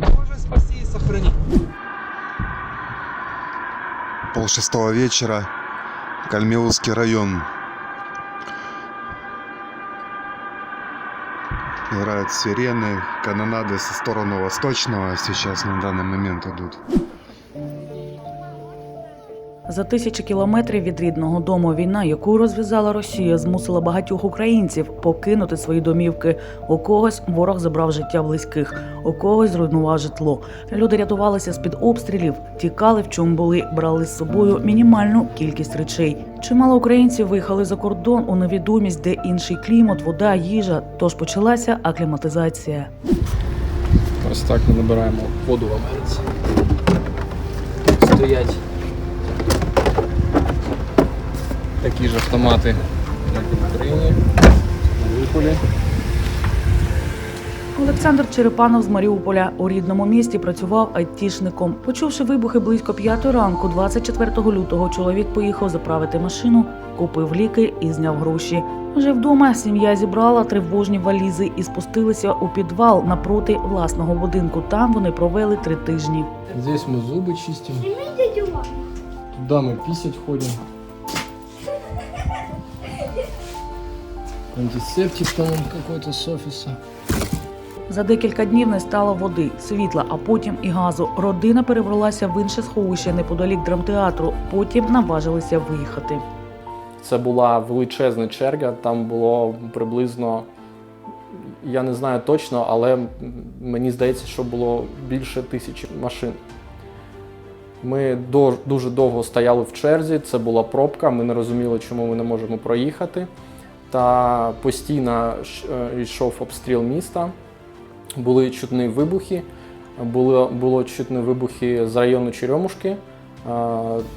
Боже, спаси и сохрани. Пол шестого вечера, Кальмеузский район. Играют сирены, канонады со стороны восточного сейчас на данный момент идут. За тисячі кілометрів від рідного дому війна, яку розв'язала Росія, змусила багатьох українців покинути свої домівки. У когось ворог забрав життя близьких, у когось зруйнував житло. Люди рятувалися з під обстрілів, тікали в чому були, брали з собою мінімальну кількість речей. Чимало українців виїхали за кордон у невідомість, де інший клімат, вода, їжа. Тож почалася акліматизація. Ось так ми набираємо воду в Америці. Стоять такі ж автомати, як і в Україні, в Маріуполі. Олександр Черепанов з Маріуполя у рідному місті працював айтішником. Почувши вибухи близько п'ятої ранку, 24 лютого, чоловік поїхав заправити машину, купив ліки і зняв гроші. Вже вдома сім'я зібрала тривожні валізи і спустилися у підвал напроти власного будинку. Там вони провели три тижні. Здесь мы зубы чистим. Туда мы писать ходим. Антисептик там какой-то с офиса. За декілька днів не стало води, світла, а потім і газу. Родина перебралася в інше сховище неподалік драмтеатру. Потім наважилися виїхати. Це була величезна черга, там було приблизно, я не знаю точно, але мені здається, що було більше тисячі машин. Ми дуже довго стояли в черзі, це була пробка, ми не розуміли, чому ми не можемо проїхати. Та постійно е, йшов обстріл міста, були чутні вибухи, було, було чутні вибухи з району Черемушки. Е,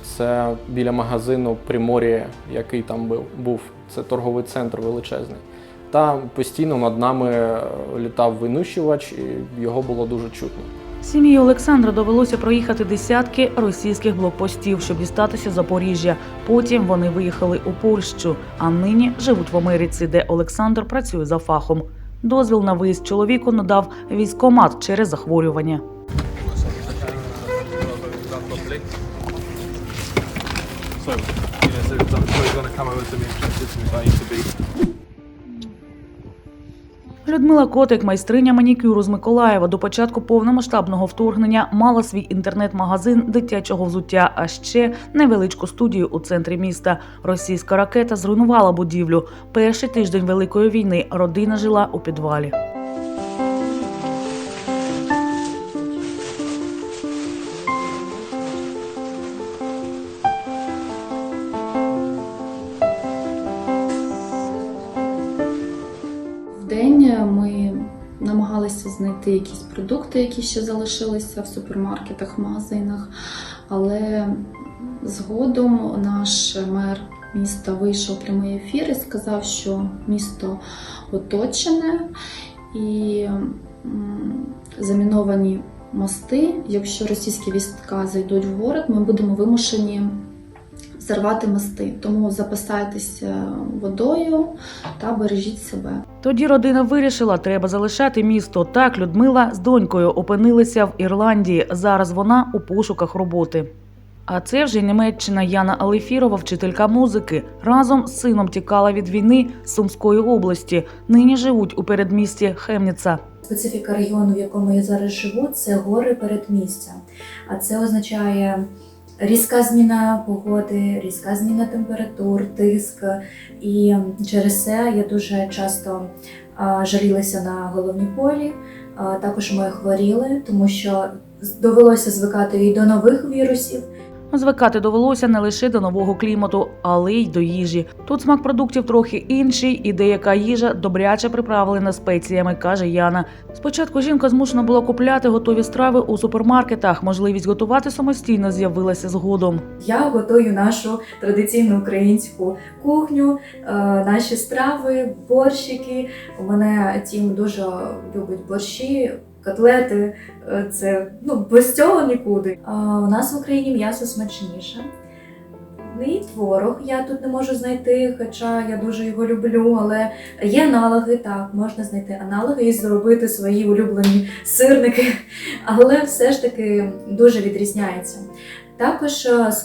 Це біля магазину Примор'я, який там був- був. Це торговий центр величезний. Та постійно над нами е, літав винищувач, і його було дуже чутно. Сім'ї Олександра довелося проїхати десятки російських блокпостів, щоб дістатися Запоріжжя. Потім вони виїхали у Польщу, а нині живуть в Америці, де Олександр працює за фахом. Дозвіл на виїзд чоловіку надав військомат через захворювання. So, yeah, so I'm sure you're going to come over to me and check this is I used to be. Людмила Котик, майстриня манікюру з Миколаєва, до початку повномасштабного вторгнення мала свій інтернет-магазин дитячого взуття, а ще невеличку студію у центрі міста. Російська ракета зруйнувала будівлю. Перший тиждень великої війни родина жила у підвалі. Знайти якісь продукти, які ще залишилися в супермаркетах, магазинах. Але згодом наш мер міста вийшов прямий ефір і сказав, що місто оточене і заміновані мости. Якщо російські війська зайдуть в город, ми будемо вимушені взорвати мости. Тому запасайтеся водою та бережіть себе. Тоді родина вирішила, треба залишати місто. Так Людмила з донькою опинилися в Ірландії. Зараз вона у пошуках роботи. А це вже Німеччина Яна Алефірова, вчителька музики. Разом з сином тікала від війни з Сумської області. Нині живуть у передмісті Хемніца. Специфіка регіону, в якому я зараз живу, це гори передмістя. А це означає різка зміна погоди, різка зміна температур, тиск. І через це я дуже часто жалілася на головні полі. Також ми хворіли, тому що довелося звикати і до нових вірусів, Звикати довелося не лише до нового клімату, але й до їжі. Тут смак продуктів трохи інший, і деяка їжа добряче приправлена спеціями, каже Яна. Спочатку жінка змушена була купляти готові страви у супермаркетах. Можливість готувати самостійно з'явилася згодом. Я готую нашу традиційну українську кухню, е, наші страви, борщики. Мене тім дуже любить борщі, котлети. Е, Це ну без цього нікуди. А у нас в Україні м'ясо смачніше. Мій творог я тут не можу знайти, хоча я дуже його люблю, але є аналоги, так, можна знайти аналоги і зробити свої улюблені сирники, але все ж таки дуже відрізняється. Також е, з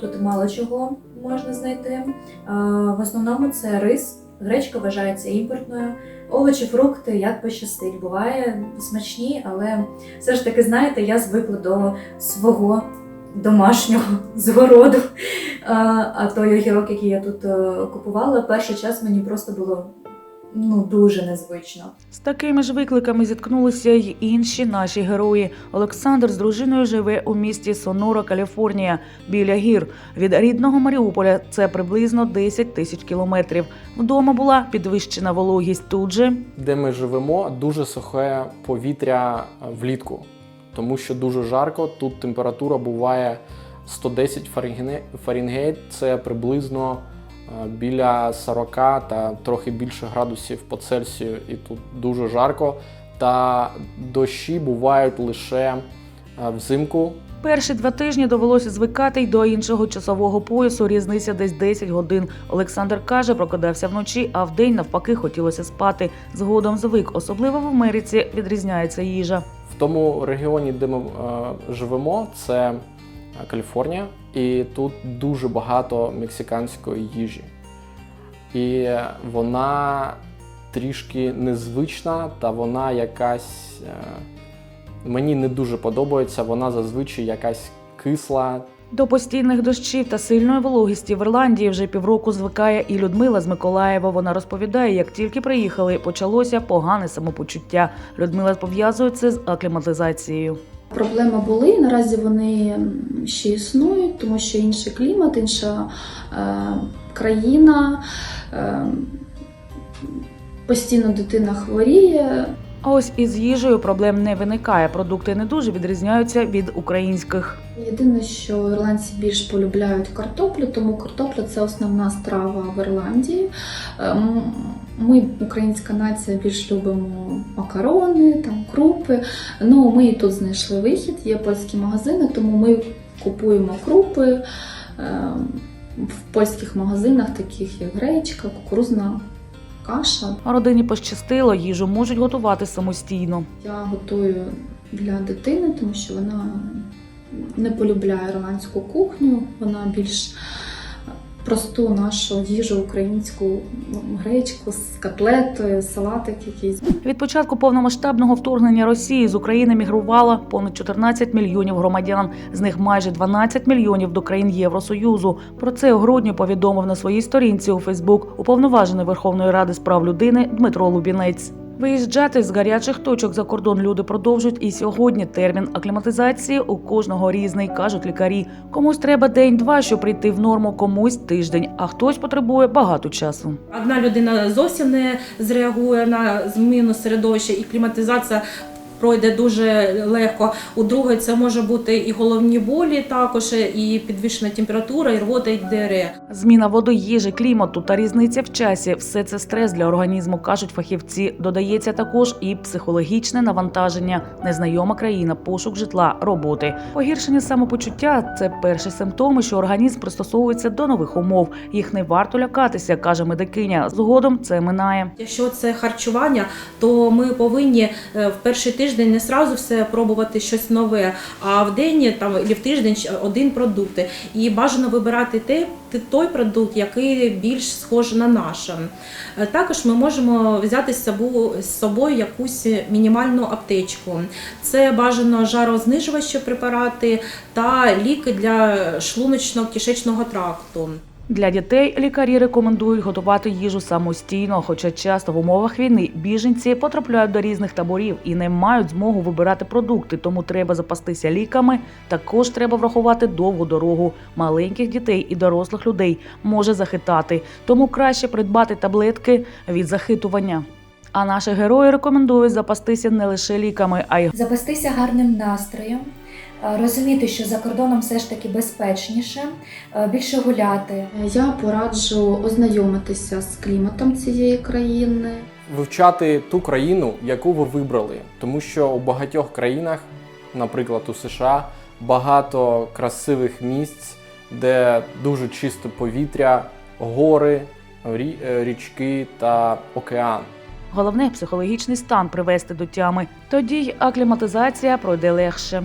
тут мало чого можна знайти. Е, В основному це рис, гречка вважається імпортною. Овочі, фрукти, як пощастить. Буває смачні, але все ж таки, знаєте, я звикла до свого домашнього згороду. А, той огірок, який я тут е, купувала, перший час мені просто було ну, дуже незвично. З такими ж викликами зіткнулися й інші наші герої. Олександр з дружиною живе у місті Сонора, Каліфорнія, біля гір. Від рідного Маріуполя це приблизно 10 тисяч кілометрів. Вдома була підвищена вологість тут же. Де ми живемо, дуже сухе повітря е, влітку, тому що дуже жарко. Тут температура буває 110 Фаренгейт, це приблизно біля 40 та трохи більше градусів по Цельсію, і тут дуже жарко. Та дощі бувають лише е, взимку, Перші два тижні довелося звикати й до іншого часового поясу. Різниця десь 10 годин. Олександр каже, прокидався вночі, а вдень навпаки хотілося спати. Згодом звик, особливо в Америці відрізняється їжа. В тому регіоні, де ми е, живемо, це е, Каліфорнія, і тут дуже багато мексиканської їжі. І вона трішки незвична, та вона якась е, мені не дуже подобається. Вона зазвичай якась кисла, До постійних дощів та сильної вологісті в Ірландії вже півроку звикає і Людмила з Миколаєва. Вона розповідає, як тільки приїхали, почалося погане самопочуття. Людмила пов'язує це з акліматизацією. Проблеми були, наразі вони ще існують, тому що інший клімат, інша е, країна, е, постійно дитина хворіє. А ось із їжею проблем не виникає. Продукти не дуже відрізняються від українських. Єдине, що ірландці більш полюбляють картоплю, тому картопля це основна страва в Ірландії. Ми, українська нація, більш любимо макарони, там крупи. Ну, ми і тут знайшли вихід, є польські магазини, тому ми купуємо крупи е, в польських магазинах, таких як гречка, кукурузна каша. А родині пощастило, їжу можуть готувати самостійно. Я готую для дитини, тому що вона не полюбляє ірландську кухню, вона більш просту нашу їжу українську гречку з котлетою, салатик якийсь. Від початку повномасштабного вторгнення Росії з України мігрувало понад 14 мільйонів громадян, з них майже 12 мільйонів до країн Євросоюзу. Про це у грудні повідомив на своїй сторінці у Фейсбук уповноважений Верховної Ради з прав людини Дмитро Лубінець. Виїжджати з гарячих точок за кордон люди продовжують і сьогодні. Термін акліматизації у кожного різний, кажуть лікарі. Комусь треба день-два, щоб прийти в норму, комусь тиждень, а хтось потребує багато часу. Одна людина зовсім не зреагує на зміну середовища, і кліматизація пройде дуже легко. У другої це може бути і головні болі, також і підвищена температура, і рвота, і диарея. Зміна води, їжі, клімату та різниця в часі все це стрес для організму, кажуть фахівці. Додається також і психологічне навантаження, незнайома країна, пошук житла, роботи. Погіршення самопочуття це перші симптоми, що організм пристосовується до нових умов. Їх не варто лякатися, каже медикиня. Згодом це минає. Якщо це харчування, то ми повинні е, в перший тиждень не сразу все пробувати щось нове, а в день там і в тиждень один продукт. І бажано вибирати те, той продукт, який більш схожий на наш. Е, Також ми можемо взяти з собою, з собою якусь мінімальну аптечку. Це бажано жарознижувачі препарати та ліки для шлуночно-кишечного тракту. Для дітей лікарі рекомендують готувати їжу самостійно, хоча часто в умовах війни біженці потрапляють до різних таборів і не мають змогу вибирати продукти, тому треба запастися ліками. Також треба врахувати довгу дорогу. Маленьких дітей і дорослих людей може захитати, тому краще придбати таблетки від захитування. А наші герої рекомендують запастися не лише ліками, а й Запастися гарним настроєм, розуміти, що за кордоном все ж таки безпечніше, е, більше гуляти, Я пораджу ознайомитися з кліматом цієї країни. вивчати ту країну, яку ви вибрали. Тому що у багатьох країнах, наприклад, у США, багато красивих місць, де дуже чисте повітря, гори, рі- е, річки та океан. Головне психологічний стан привести до тями. Тоді й акліматизація пройде легше.